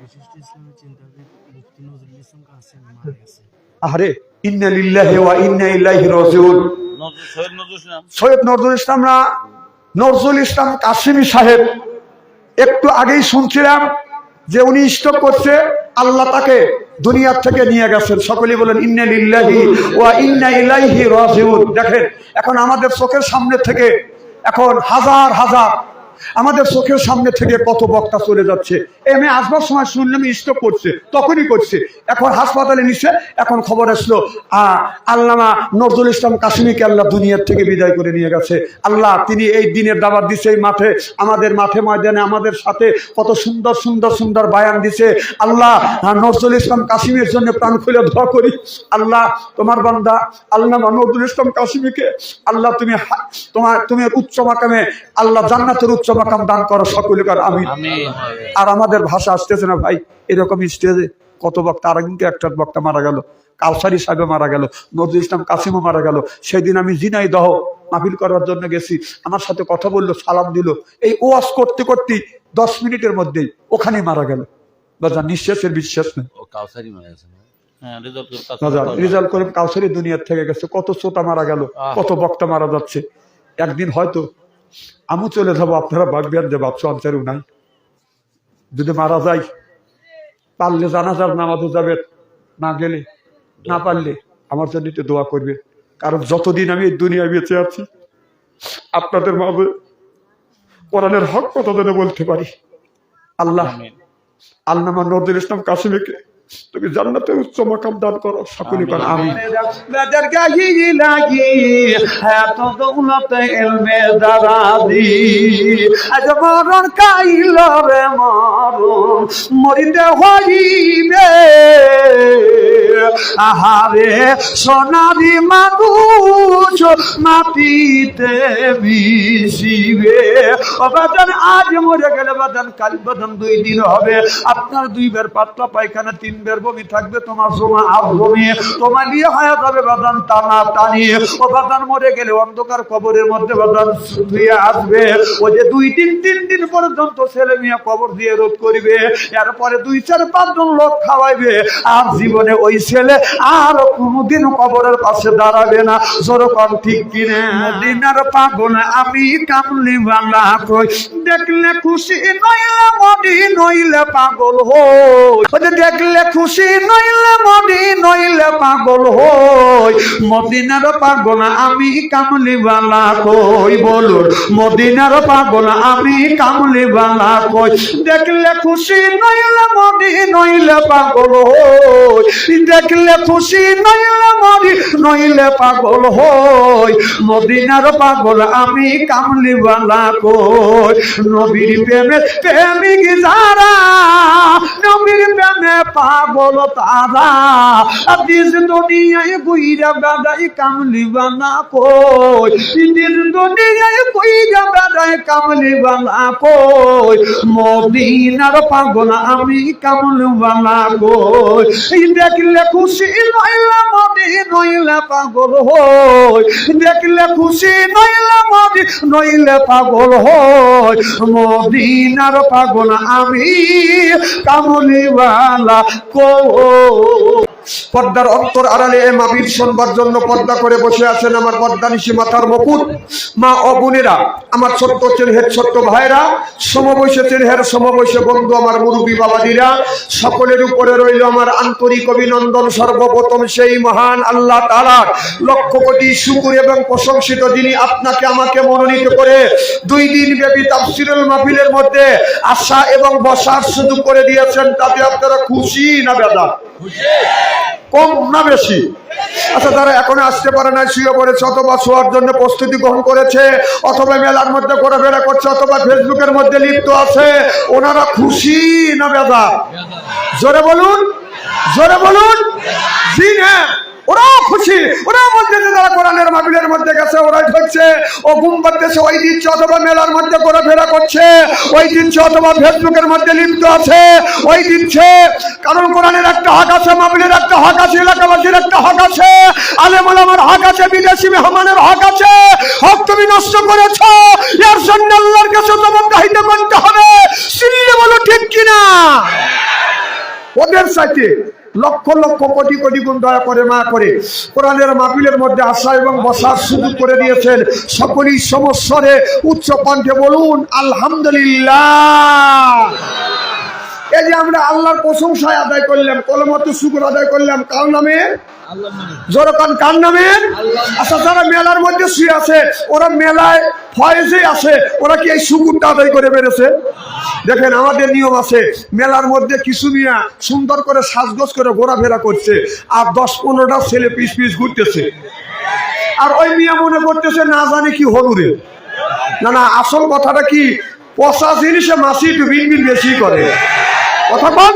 বিশিষ্ট ইসলামী চিন্তাবিদ মুফতি নজরুল ইসলাম কাসেম মারা গেছে আরে ইন্না লিল্লাহি ওয়া ইন্না ইলাইহি রাজিউন। সৈয়দ নজরুল ইসলাম। না নজরুল ইসলাম কাশিমি সাহেব একটু আগেই শুনছিলাম যে উনি স্টক করছে আল্লাহ তাকে দুনিয়ার থেকে নিয়ে গেছেন। সকলেই বলেন ইন্না লিল্লাহি ওয়া ইন্না ইলাইহি রাজিউন। দেখেন এখন আমাদের চোখের সামনে থেকে এখন হাজার হাজার আমাদের চোখের সামনে থেকে কত বক্তা চলে যাচ্ছে। এম এ আসবার সময় শুনলাম স্টক করছে, তখনই করছে। এখন হাসপাতালে নিচ্ছে এখন খবর আসলো আল্লামা নজরুল ইসলাম কাশ্মীরকে আল্লাহ দুনিয়ার থেকে বিদায় করে নিয়ে গেছে। আল্লাহ, তিনি এই দিনের দাবার দিছে এই মাঠে, আমাদের মাঠে ময়দানে আমাদের সাথে কত সুন্দর সুন্দর সুন্দর বায়ান দিছে। আল্লাহ নজরুল ইসলাম কাশ্মীরের জন্য প্রাণ খুলে দোয়া করি। আল্লাহ, তোমার বান্দা আল্লাহ নজরুল ইসলাম কাশ্মীরকে আল্লাহ তুমি তোমার, তুমি উচ্চ মাকামে, আল্লাহ জান্নাতের উচ্চ মাকাম দান করো সকলে কর আমি আর আমাদের ভাষা আসতেছে না ভাই এরকম স্টেজে কত বক্তা আর কিন্তু একটা বক্তা মারা গেল কালসারি সাহেব মারা গেল নজরুল ইসলাম কাসিমও মারা গেল সেদিন আমি জিনাই দহ মাহফিল করার জন্য গেছি আমার সাথে কথা বলল সালাম দিল এই ওয়াজ করতে করতে দশ মিনিটের মধ্যেই ওখানেই মারা গেল। বাজা নিঃশ্বাসের বিশ্বাস নেই। ও কাউসারি মারা গেছে না? হ্যাঁ রেজাল্ট করে কাউসারি দুনিয়ার থেকে গেছে কত শ্রোতা মারা গেল কত বক্তা মারা যাচ্ছে। একদিন হয়তো আমি চলে যাব আপনারা ভাববেন যে বাচ্চা আনসারও নাই। যদি মারা যায় পারলে জানা জানাজার নামাজও যাবে না গেলে না পারলে আমার জন্য একটু দোয়া করবে। কারণ যতদিন আমি এই দুনিয়ায় বেঁচে আছি আপনাদের মাঝে কোরআনের হক কথা যেন বলতে পারি। আল্লাহ আল্লাহ নজরুল ইসলাম কাশিমকে তুমি জান্নাতে উচ্চ মাকাম দান করো সকলে কর আমি বেদের গাহি লাগি এত দৌলত এলমে দারাদি আজ মরণ কাইল রে মরণ মরিতে হইবে। আহারে সোনারি মানুষ মাটিতে মিশিবে। আজ মরে গেলে বাদান কাল বাদান দুই দিন হবে। আপনার দুইবার পাতলা পায়খানা থাকবে, তোমার বমি তোমার নিয়ে হয়ে যাবে বাদান টানা বাদান মরে গেলে অন্ধকার কবরের মধ্যে বাদান শুয়ে আসবে। যে দুই দিন, তিন দিন পর্যন্ত ছেলে মেয়ে কবর দিয়ে রোধ করিবে, এরপরে দুই, চার পাঁচজন লোক খাওয়াইবে। আর জীবনে ওই ছেলে আর কোনোদিন কবরের পাশে দাঁড়াবে না। সরকম ঠিক কিনে, দিনের পাগল, আমি কামলি কই। দেখলে খুশি নইলে মনি নইলে পাগল ওরে দেখলে খুশি নইলে মনি নইলে পাগল হই। মদিনার পাগল আমি কামলি বালা কই? বলুন, মদিনার পাগল আমি কামলি বালা কই? দেখলে খুশি নইলে মনি নইলে পাগল হই। দেখলে খুশি নইলে মনি নইলে পাগল হই। মদিনার পাগল আমি কামলি বালা কই? নবীর প্রেমে প্রেমিক যারা, নবীর প্রেমে পাগল তারা দিস দুনিয়ায় বইরা বেড়াই কামলি বানা কই। দিস দুনিয়ায় বইরা বেড়াই কামলি বানা কই। মদিনার পাগল আমি কামলি বানা কই। দেখলে খুশি নইলে মদি, নইলে পাগল হই। দেখলে খুশি নইলে মদি, নইলে পাগল হই। মদিনার পাগল আমি কামলিওয়ালা কো পর্দার অন্তর আড়ালে এ মাবির শুনবার জন্য পর্দা করে বসে আছেন আমার পর্দা নিশি মাথার মুকুট। মা ও বোনেরা, আমার ছোট্ট চেনহের ছোট্ট ভাইরা সমবয়সে চেনহের সমবয়সে বন্ধু আমার মুরব্বী বাবাদিরা সকলের উপরে রইল আমার আন্তরিক অভিনন্দন সর্বপ্রথম সেই মহান আল্লাহ তালার লক্ষ কোটি শুকুর এবং প্রশংসিত যিনি আপনাকে আমাকে মনোনীত করে দুই দিন ব্যাপী তাফসিরুল মাহফিলের মধ্যে আসা এবং বসার সুযোগ করে দিয়েছেন, তাতে আপনারা খুশি না বেদা? কম না বেশি? আচ্ছা তারা এখনও আসতে পারে না শুয়ে পড়েছে, অথবা শোয়ার জন্য প্রস্তুতি গ্রহণ করেছে, অথবা মেলার মধ্যে করে বেড়া করছে, অথবা ফেসবুকের মধ্যে লিপ্ত আছে। ওনারা খুশি না বেদা জোরে বলুন জোরে বলুন, জি হ্যাঁ ওরাও খুশি, ওরাও বলছে যে যারা কোরআনের মাহফিলের মধ্যে গেছে, ওরাই ধরছে। ও ঘুম পাড়তেছে ওই দিচ্ছে অথবা মেলার মধ্যে ঘোরাফেরা করছে। ওই দিচ্ছে অথবা ফেসবুকের মধ্যে লিপ্ত আছে। ওই দিচ্ছে কারণ কোরআনের একটা হক আছে, মাহফিলের একটা হক আছে, এলাকাবাসীর একটা হক আছে, আলেমুল আমার হক আছে, বিদেশি মেহমানের হক আছে। হক তুমি নষ্ট করেছ, এর জন্য আল্লাহর কাছে তোমার দাহিত করতে হবে। সিল্লে বলো ঠিক কিনা? আমাদের চাইতে লক্ষ লক্ষ কোটি কোটি গুণ দয়া করে মা করে কোরআনের মাপিলের মধ্যে আসা এবং বসার শুরু করে দিয়েছেন। সকলেই সমস্যারে উচ্চ কণ্ঠে বলুন, আলহামদুলিল্লাহ। এই যে আমরা আল্লাহর প্রশংসায় আদায় করলাম কলমত শুকুর আদায় করলাম, কার নামে? জোরকান কার নামে? আচ্ছা যারা মেলার মধ্যে শুয়ে আছে ওরা মেলায় ফয়েজে আছে ওরা কি এই শুকুরটা আদায় করে বেড়েছে? দেখেন আমাদের নিয়ম আছে মেলার মধ্যে কিছু মিয়া সুন্দর করে সাজগোজ করে ঘোরাফেরা করছে আর দশ পনেরোটা ছেলে পিস পিস ঘুরতেছে। আর ওই মিয়া মনে করতেছে না জানি কি হলুরে না না আসল কথাটা কি পচা জিনিসে মাসি একটু বিনবিন বেশি করে। কথা বল।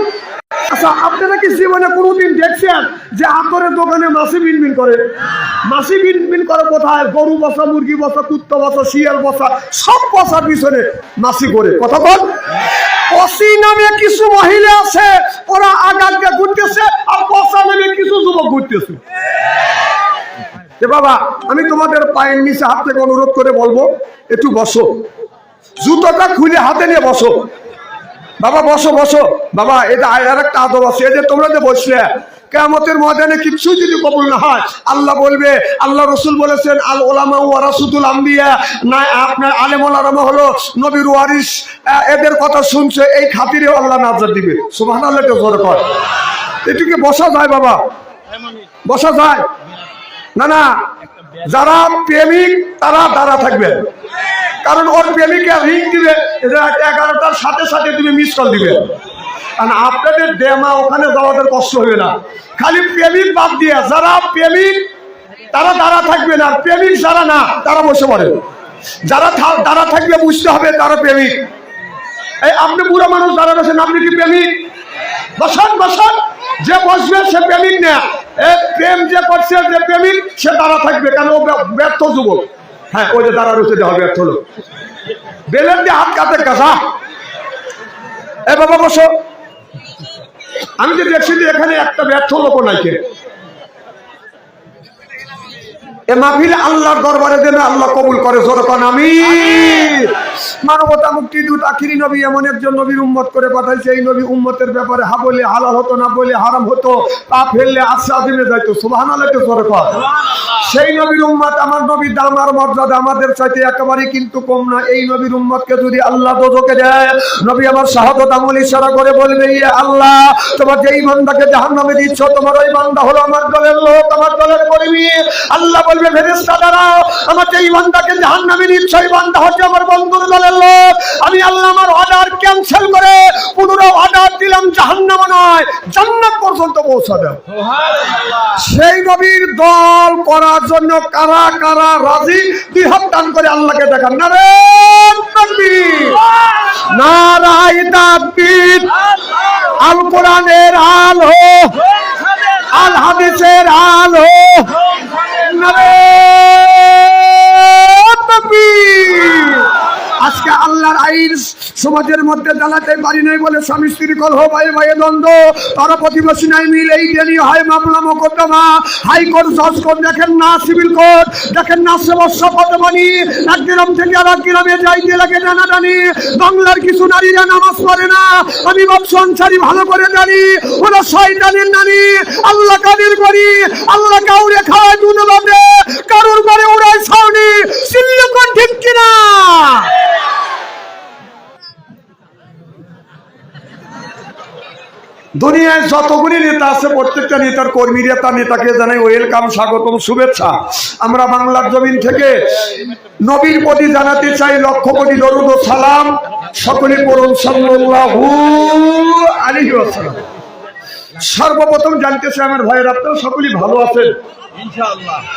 আচ্ছা আপনারা কি জীবনে কোনোদিন দেখছেন যে আতরের দোকানে মাসি বিনবিন করে? মাসি বিনবিন করে কোথায়? গরু বসা, মুরগি বসা, কুত্তা বসা, শিয়াল বসা, সব বসার পিছনে মাসি করে। কথা বল। পসি নামে কিছু মহিলা আছে, ওরা আগানকে ঘুরতেছে, আর পসা নামে কিছু যুবক ঘুরতেছে। যে বাবা, আমি তোমাদের পায়ের নিচে হাত থেকে অনুরোধ করে বলব, একটু বসো। জুতোটা খুলে হাতে নিয়ে বসো। বাবা, বসো বসো। বাবা, এটা আর একটা আদব আছে। যে তোমরা যে বসলে কেমতের ময়দানে কিচ্ছু যদি কবুল না হয়, আল্লাহ বলবে, আল্লাহ রসুল বলেছেন, আল ওলামা ওয়ারাসুদুল আম্বিয়া। না, আপনার আলেম ওলামা হলো নবীর ওয়ারিস এদের কথা শুনছে, এই খাতিরে আল্লাহ নাজার দিবে। সুবহান আল্লাহ জোর কর। এটিকে বসা যায়, বাবা? বসা যায়? না না। যারা প্রেমিক, তারা দাঁড়া থাকবে। কারণ ওর প্রেমিকা রিং দিবে এগারোটার সাথে সাথে তুমি মিস কল দিবে। কারণ আপনাদের দেমা ওখানে যাওয়াদের কষ্ট হবে না। খালি প্রেমিক বাদ দিয়ে, যারা প্রেমিক, তারা দাঁড়া থাকবে না। প্রেমিক যারা না, তারা বসে পড়ে। যারা দাঁড়া থাকবে বুঝতে হবে তারা প্রেমিক। এই আপনি বুড়ো মানুষ দাঁড়া বসেন, আপনি কি প্রেমিক? বসান বসান। যে বসবে, সে প্রেমিক না। এ প্রেম যে করছে, যে প্রেমিক, সে দাঁড়া থাকবে। কেন ব্যর্থ যুবক। হ্যাঁ ওই যে দাঁড়া রুচিতে হবে, আর চলো। বেলের দিয়ে হাত কাতে কাঁচা এ বাবা, বসো। আমি যে দেখছি যে এখানে একটা ব্যর্থ লোক নাইকে? এ মাহফিল আল্লাহর দরবারে যেন আল্লাহ কবুল করে সরকার আমি মানবতা মুক্তি দূত আখিরি নবী এমন একজন নবীর উম্মত করে পাঠাইছে। এই নবী উম্মতের ব্যাপারে হা বলে হালাল হতো না বলে হারাম হতো পা ফেললে আশ্রা দিনে যাইতো। সুবাহান আল্লাহ জোরকান সেই নবীর উম্মত আমার নবীর দাম আর মর্যাদা আমাদের চাইতে একেবারে কিন্তু কম না। এই নবীর উম্মতকে যদি আল্লাহ দোজকে দেয় নবী আমার শাহাদত আমল ইশারা করে বলবে ইয়ে আল্লাহ তোমার যেই বান্দাকে জাহান্নামে দিচ্ছ তোমার ওই বান্দা হলো আমার দলের লোক আমার দলের কর্মী। আল্লাহ বলবে ফেরেশতা দাঁড়াও আমার যেই বান্দাকে জাহান্নামে দিচ্ছ ওই বান্দা হচ্ছে আমার বন্ধুর দলের লোক আমি আল্লাহ আমার অর্ডার ক্যান্সেল করে পুনরায় অর্ডার দিলাম জাহান্নামে নয় জান্নাত পর্যন্ত পৌঁছা দেব সেই নবীর দল করার জন্য কারা কারা রাজি দুই হাত টান করে আল্লাহকে দেখান। না রে নারাই তাকবীর। আল কোরআনের আলো। আল হাদিসের আলো। নারে আজকে আল্লাহর আইন সমাজের মধ্যে জ্বালাতে পারি নাই বলে স্বামী স্ত্রী কলহ, ভাই ভাই দ্বন্দ্ব। তারা প্রতিবেশী নাই, মিল এই ডেলি হয় মামলা মোকদ্দমা। হাইকোর্ট জজ কোর্ট দেখেন না সিভিল কোর্ট, দেখেন না সেবস্য পদমানি এক গ্রাম থেকে আর এক গ্রামে যাইতে লাগে জানা জানি বাংলার কিছু নারীরা নামাজ পড়ে না। আমি সংসারী ভালো করে জানি। ওরা শয়তানের নারী আল্লাহ কাদের করি? আল্লাহ কাউরে খাওয়ায় দুনবাদে কারোর করে ওরাই ছাউনি সিল্লুকন ঠিক কিনা দুনিয়ায় যতগুলি নেতা আছে, প্রত্যেকটা নেতার কর্মীরা তার নেতাকে জানাই ওয়েলকাম, স্বাগতম, শুভেচ্ছা। আমরা বাংলার জমিন থেকে নবীর প্রতি জানাতে চাই লক্ষ কোটি দরুদ ও সালাম। সকলে পড়ুন আলাইহি ওয়াসাল্লাম। সর্বপ্রথম জানতে চাই আমার ভাইয়ের, আপনারা সকলেই ভালো আছেন?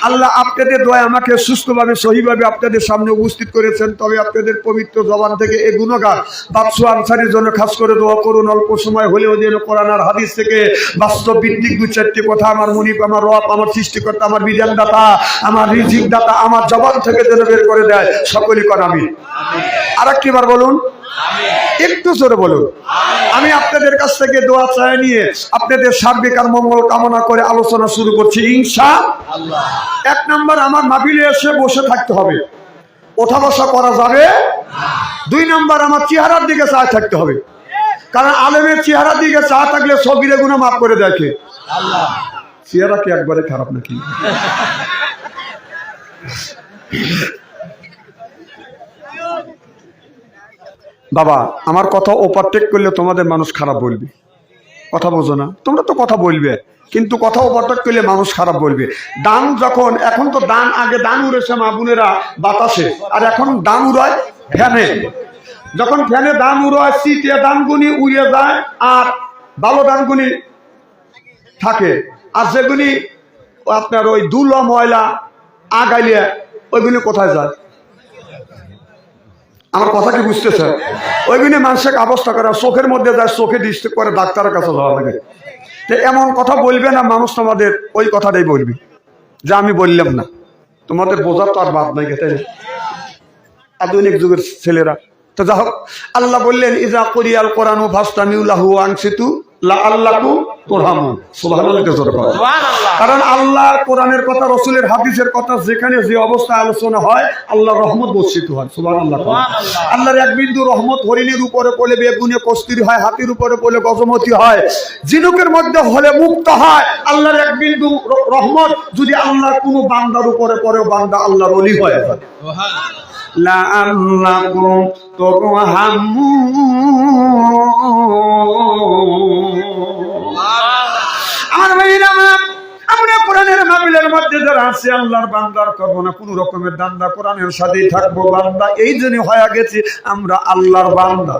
আল্লাহ আপনাদের দয়া আমাকে সুস্থভাবে সহিভাবে আপনাদের সামনে উপস্থিত করেছেন। তবে আপনাদের পবিত্র জবান থেকে এই গুণগান বাপসু আনসারির জন্য খাস করে দোয়া করুন। অল্প সময় হলেও যেন কোরআন আর হাদিস থেকে বাস্তব ভিত্তিক দু চারটি কথা আমার মুনিপ আমার রব আমার সৃষ্টিকর্তা আমার বিধানদাতা আমার রিজিক দাতা আমার জবান থেকে যেন বের করে দেয়। সকলই কর আমি আর একটিবার বলুন। একটু জোরে বলুন। আমি আপনাদের কাছ থেকে দোয়া চাই নিয়ে আপনাদের সার্বিক আর মঙ্গল কামনা করে আলোচনা শুরু করছি, ইনশা এক নম্বর, আমার মাহফিলে এসে বসে থাকতে হবে। ওঠা বসা করা যাবে দুই নম্বর, আমার চেহারার দিকে চায় থাকতে হবে। কারণ আলেমের চেহারার দিকে চা থাকলে সগিরে গুণা মাফ করে দেখে চেহারা কি একবারে খারাপ নাকি? বাবা, আমার কথা ওভারটেক করলে তোমাদের মানুষ খারাপ বলবে। কথা বোঝো না। তোমরা তো কথা বলবে, কিন্তু কথা ওভারটেক করলে মানুষ খারাপ বলবে। দান যখন, এখন তো দান আগে দান উড়েছে মা বোনেরা বাতাসে, আর এখন দান উড়ায় ফ্যানে। যখন ফ্যানে দান উড়ায়, শীতে দানগুনি উড়িয়ে যায়, আর ভালো দানগুনি থাকে। আর যেগুলি আপনার ওই দুলো ময়লা আগাইলে ওইগুলি কোথায় যায়? আমার কথা কি বুঝতেছে ওইগুলি মানুষের অবস্থা করে, চোখের মধ্যে যায়, চোখে ডিস্টার্ব করে ডাক্তারের কাছে যাওয়া লাগে। তো এমন কথা বলবে না মানুষ তোমাদের ওই কথাটাই বলবি, যা আমি বললাম না। তোমাদের বোঝার তো আর বাদ নাই গেতে আধুনিক যুগের ছেলেরা। তো যা হোক, আল্লাহ বললেন, ইজা করিয়াল কোরআনু ভাস্তামিউল্লাহু আনসিতু লা আল্লাহু আল্লাহর কোরআনের কথা রসুলের কথা যেখানে যে আলোচনা হয় রহমত হয় আল্লাহর এক রহমত উপরে হয় হাতির উপরে পড়লে গজমতি হয়। জিনুকের মধ্যে হলে মুক্ত হয়। আল্লাহর এক বিন্দু রহমত যদি আল্লাহর কোনো বান্দার উপরে পরে বান্দা আল্লাহর অলি হয় আমার ভাইরা আমরা কোরআনের মাহফিলের মধ্যে যারা আছি, আল্লাহর বান্দার করব না, কোন রকমের দান্দা কোরআনের সাথেই থাকব বান্দা। এই জন্য হয়ে গেছি আমরা আল্লাহর বান্দা।